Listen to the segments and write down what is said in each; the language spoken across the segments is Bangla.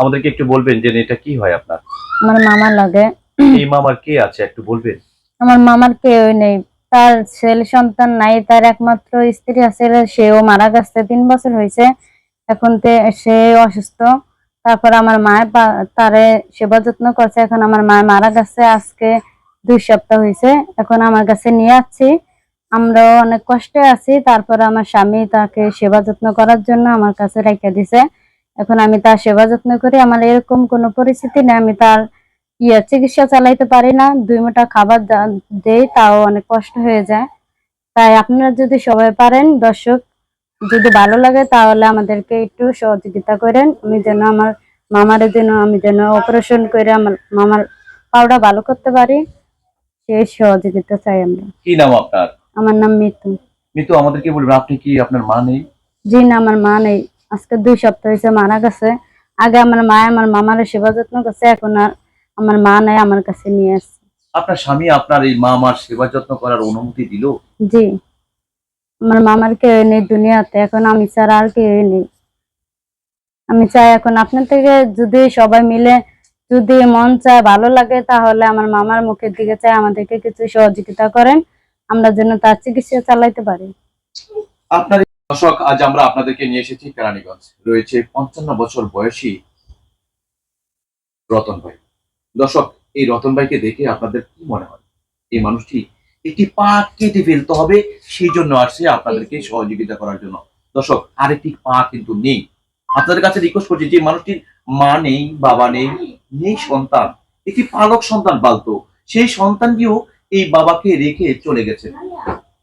আমাদেরকে একটু বলবেন যে এটা কি হয় আপনার? আমার মামা লাগে। এই মামার কে আছে একটু বলবেন? আমার মামার কেউ নেই। তার ছেলে সন্তান নাই তার একমাত্র স্ত্রী আছে সেও মারা গেছে তিন বছর হয়েছে। এখন তে সে অসুস্থ। তারপর আমার মায়ের তারে সেবা যত্ন করছে। এখন আমার মা মারা গেছে আজকে দুই সপ্তাহ হয়েছে। এখন আমার কাছে নিয়ে আসছি। আমরাও অনেক কষ্টে আছি। তারপর আমার স্বামী তাকে সেবা যত্ন করার জন্য আমার কাছে রেখে দিছে। এখন আমি তার সেবা যত্ন করি আমার এরকম কোনো পরিস্থিতি নেই আমি তার ইয়ে চিকিৎসা চালাইতে পারি না দুই মুঠা খাবার দেই তাও অনেক কষ্ট হয়ে যায়। তাই আপনারা যদি সবাই পারেন দর্শক যদি ভালো লাগে তাহলে আমাদেরকে একটু সহযোগিতা করেন। আমি যেন আমার মামার যেন আমি যেন অপারেশন করে আমার মামার পাউডার ভালো করতে পারি সেই সহযোগিতা চাই আমরা। কি নাম আপনার? আমার নাম মিতু। মিতু আমাদেরকে বলবেন আপনি কি আপনার মা নেই? জি না আমার মা নেই। আজকে দুই সপ্তাহ হয়েছে মারা গেছে। আগে আমার মা আমার মামার সেবা যত্ন করছে এখন আর আমার মা নাই আমার কাছে নিয়ে আসছে। আপনার স্বামী আপনার এই মা আমার সেবা যত্ন করার অনুমতি দিল? জি। আমার মামার কেউ নেই দুনিয়াতে এখন আমি ছাড়া আর কেউ নেই। আমি চাই এখন আপনার থেকে যদি সবাই মিলে যদি মন চায় ভালো লাগে তাহলে আমার মামার মুখের দিকে চাই আমাদেরকে কিছু সহযোগিতা করেন আমরা যেন তার চিকিৎসা চালাইতে পারি। আপনার দর্শক, আজ আমরা আপনাদেরকে নিয়ে এসেছি কেরানীগঞ্জ। রয়েছে পঞ্চান্ন বছর বয়সী রতন ভাই। দর্শক, এই রতন ভাইকে দেখে আপনাদের কি মনে হয়? এই মানুষটি একটি পা কেটে ফেলতে হবে, সেই জন্য আসছে আপনাদেরকে সহযোগিতা করার জন্য। দর্শক, আরেকটি পা কিন্তু নেই। আপনাদের কাছে রিকোয়েস্ট করছি, যে মানুষটির মা নেই, বাবা নেই নেই সন্তান, একটি পালক সন্তান পালতো। সেই সন্তানটিও এই বাবাকে রেখে চলে গেছে।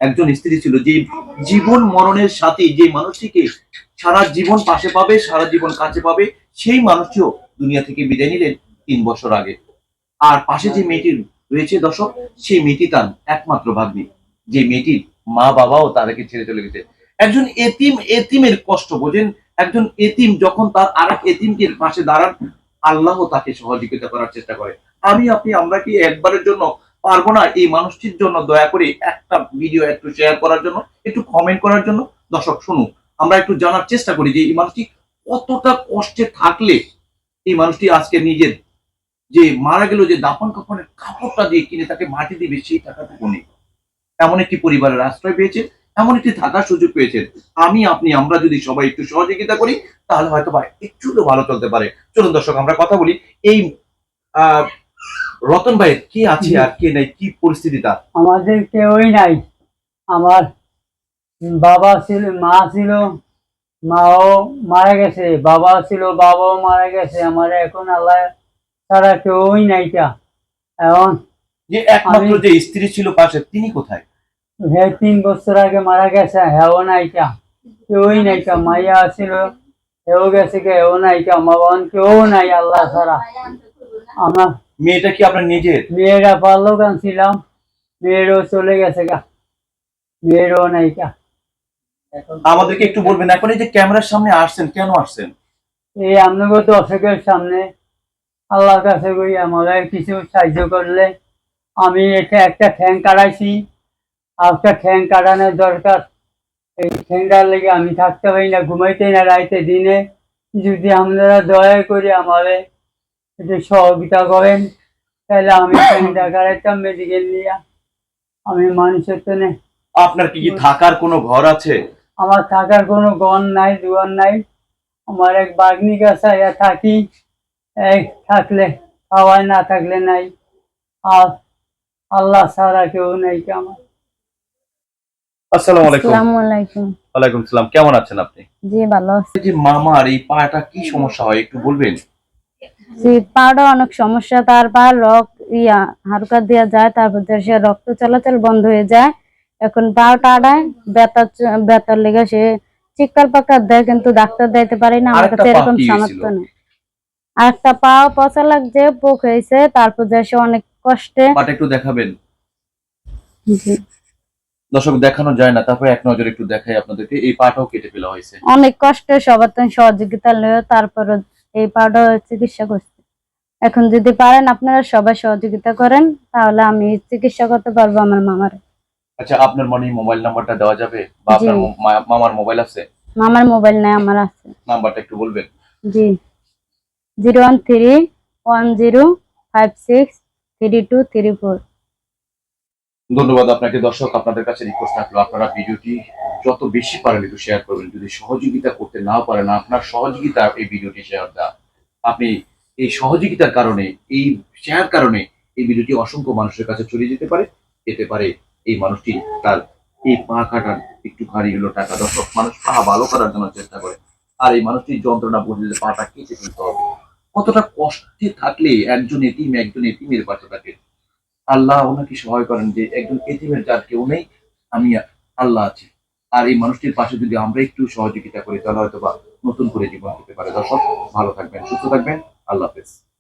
একজন স্ত্রী ছিল যে জীবন মরণের সাথে যে মানুষটিকে সারা জীবন পাশে পাবে, সারা জীবন কাছে পাবে, সেই মানুষটিও দুনিয়া থেকে বিদায় নিলেন তিন বছর আগে। আর পাশে যে মেয়েটি রয়েছে দর্শক, সেই মেয়েটি তার একমাত্র ভাগ্নি। যে মেয়েটির মা বাবাও তাদেরকে ছেড়ে চলে গেছে। একজন এতিম, এতিমের কষ্ট বোঝেন। একজন এতিম যখন তার আর এক এতিমকে পাশে দাঁড়ান, আল্লাহ তাকে সহযোগিতা করার চেষ্টা করে। আমি, আপনি, আমরা কি একবারের জন্য পারব না এই মানুষটির জন্য দয়া করে একটা ভিডিও একটু শেয়ার করার জন্য, একটু কমেন্ট করার জন্য। দর্শক, শুনুন, আমরা একটু জানার চেষ্টা করি যে এই মানুষটি কতটা কষ্টে থাকলে এই মানুষটি আজকে নিজের যে মারা গেল যে দাফন কাফনের কাপড়টা দিয়ে কিনে তাকে মাটি দিবে, সেই টাকাটুকু নেই। এমন একটি পরিবারের আশ্রয় পেয়েছে, এমন একটি থাকার সুযোগ পেয়েছেন আমি, আপনি, আমরা যদি সবাই একটু সহযোগিতা করি, তাহলে হয়তো বা একটু ভালো চলতে পারে। চলুন দর্শক, আমরা কথা বলি। এই রতন ভাই কে আছে আর কে নাই? কি পরিস্থিতি তার? আমাদের কেউই নাই। আমার বাবা ছিল মা ছিল মাও মারা গেছে বাবা ছিল বাবাও মারা গেছে। আমার এখন আল্লাহ ছাড়া কেউই নাইটা এখন যে একমাত্র যে স্ত্রী ছিল পাশে তিনি কোথায়? হে তিন বছর আগে মারা গেছে হেও নাইটা কেউই নাইটা মাইয়া ছিল হেও গেছে কে হেও নাইটা মা বাবা কেউ নাই আল্লাহ ছাড়া। আমার মেয়েটা কি আপনার নিজের? মেয়েরা পারল গান ছিলাম? মেয়েরও চলে গেছে গা। মেয়েরও নাইটা এখন আমাদেরকে একটু বলবেন এখন এই যে ক্যামেরার সামনে আসছেন কেন আসছেন? এই আপনাকে দর্শকের সামনে আল্লাহর কাছে করি আমাদের কিছু সাহায্য করলে। আমি এটা একটা ঠ্যাং কাটাইছি আর একটা ঠ্যাং কাটানোর দরকার। এই ঠ্যাংটার লেগে আমি থাকতে পারি না ঘুমাইতে না রাইতে দিনে। যদি আপনারা দয়া করে আমাদের একটু সহযোগিতা করেন তাহলে আমি ঠ্যাংটা একটা মেডিকেল নিয়ে আমি মানুষের জন্য আপনার কি থাকার কোনো ঘর আছে? আমার থাকার কোনো গন নাই দুয়ার নাই। আমার এক বাগনি গাছ থাকি এক থাকলে খাওয়াই না থাকলে নাই। আর আল্লাহ ছাড়া কেউ নাই কি আমার। আসসালামু আলাইকুম। আসসালামু আলাইকুম। ওয়ালাইকুম সালাম। কেমন আছেন আপনি? জি ভালো আছি। যে মামার এই পাটা কি সমস্যা হয় একটু বলবেন? পাউডার অনেক সমস্যা তার পা রক্ত ইয়া হালকা দেওয়া যায় তারপর সে রক্ত চলাচল বন্ধ হয়ে যায়। এখন পাও টাড়ায় ব্যথা ব্যথার লেগে সে চিক্কার পাকার দেয় কিন্তু ডাক্তার দিতে পারি না আমার কাছে এরকম সামর্থ্য নেই। পাও পচা লাগছে পোক হয়েছে তারপর দিয়ে সে অনেক কষ্টে একটু দেখাবেন? দর্শক দেখানো যায় না তারপরে এক নজর একটু দেখাই আপনাদেরকে এই পাটাও কেটে ফেলা হয়েছে। অনেক কষ্টে সবার সহযোগিতা নিয়ে তারপর এই পাউডার চিকিৎসা করছে। এখন যদি পারেন আপনারা সবাই সহযোগিতা করেন তাহলে আমি চিকিৎসা করতে পারব আমার মামার। আচ্ছা আপনার মনে মোবাইল নাম্বারটা দেওয়া যাবে? বা আপনার মামার মোবাইল আছে? মামার মোবাইল নাই আমার আছে। নাম্বারটা একটু বলবেন। জি। Zero one three one zero five six three two three four. ধন্যবাদ আপনাকে দর্শক, আপনাদের কাছে রিকোয়েস্ট থাকল আপনারা ভিডিওটি যত বেশি পারেন একটু শেয়ার করবেন, যদি সহযোগিতা করতে না পারেন, আপনার সহযোগিতা এই ভিডিওটি শেয়ার দেওয়া। আপনি এই সহযোগিতার কারণে, এই শেয়ার কারণে এই ভিডিওটি অসংখ্য মানুষের কাছে চলে যেতে পারে যেতে পারে। এই মানুষটি তার এই পা কাটার একটু ভারী হলো টাকা। দর্শক, মানুষ পা ভালো করার জন্য চেষ্টা করে, আর এই মানুষটির যন্ত্রণা বুঝে যে পাটা কেটে ফেলতে হবে। কতটা কষ্টে থাকলে একজন এতিম একজন এতিমের পাশে থাকে আল্লাহ ওনাকে সহায় করেন যে একজন এতিমের যার কেউ নেই, আমি আল্লাহ আছি। আর এই মানুষটির পাশে যদি আমরা একটু সহযোগিতা করি, তাহলে হয়তো বা নতুন করে জীবন দিতে পারে। দর্শক, ভালো থাকবেন, সুস্থ থাকবেন। আল্লাহ হাফেজ।